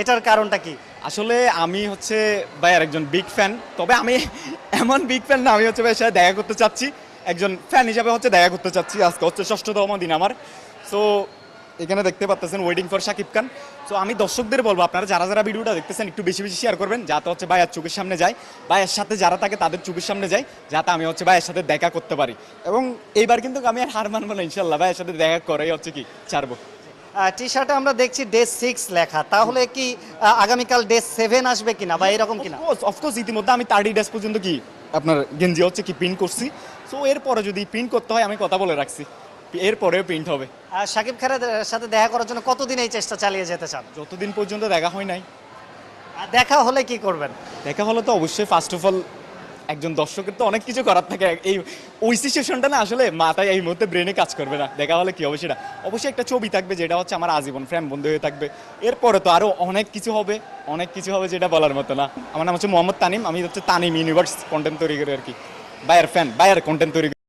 এটার কারণটা কি? আসলে আমি হচ্ছে ভাইয়ার একজন বিগ ফ্যান তবে আমি এমন বিগ ফ্যান না, আমি হচ্ছে ভাইয়ের সাথে দেখা করতে চাচ্ছি। একজন ফ্যান হিসাবে হচ্ছে দেখা করতে চাচ্ছি, আজকে হচ্ছে ষষ্ঠতম দিন আমার। সো এখানে দেখতে পাচ্ছেন wedding for Shakib Khan so আমি দর্শকদের বলব, আপনারা যারা যারা ভিডিওটা দেখতেছেন, একটু বেশি বেশি শেয়ার করবেন, যাতে হচ্ছে ভাইয়ার চোখের সামনে যায়, ভাইয়ের সাথে যারা থাকে তাদের চোখের সামনে যায়, যাতে আমি হচ্ছে ভাইয়ের সাথে দেখা করতে পারি। এবং এইবার কিন্তু আমি আর হার মানবো না, ইনশাল্লাহ, ভাইয়ের সাথে দেখা করেই হচ্ছে কি, ছাড়বো। টি শার্টে আমরা দেখছি ডে সিক্স লেখা। তাহলে কি আগামীকাল ডে সেভেন আসবে কিনা বা এরকম কিনা? অফকোর্স অফকোর্স ইতিমধ্যে আমি থার্টি ডেজ পর্যন্ত কি আপনার গেঞ্জি হচ্ছে কি প্রিন্ট করছি। সো এরপরে যদি প্রিন্ট করতে হয় আমি কথা বলে রাখছি। এরপরেও প্রিন্ট হবে। আর শাকিব খানের সাথে দেখা করার জন্য কতদিন এই চেষ্টা চালিয়ে যেতে চান? যতদিন পর্যন্ত দেখা হয় নাই। আর দেখা হলে কি করবেন? দেখা হলে তো অবশ্যই ফার্স্ট অফ অল একজন দর্শকের তো অনেক কিছু করার থাকে। এই ওই সিচুয়েশনটা না আসলে মাথায় এই মুহূর্তে ব্রেনে কাজ করবে না। দেখা হলে কী হবে সেটা। অবশ্যই একটা ছবি থাকবে যেটা হচ্ছে আমার আজীবন ফ্রেম বন্ধু হয়ে থাকবে। এরপরে তো আরও অনেক কিছু হবে। অনেক কিছু হবে যেটা বলার মতো না। আমার নাম হচ্ছে মোহাম্মদ তানিম। আমি হচ্ছে তানিম ইউনিভার্স কন্টেন্ট তৈরি করি আর কি। বায়ার ফ্যান বায়ার কন্টেন্ট তৈরি।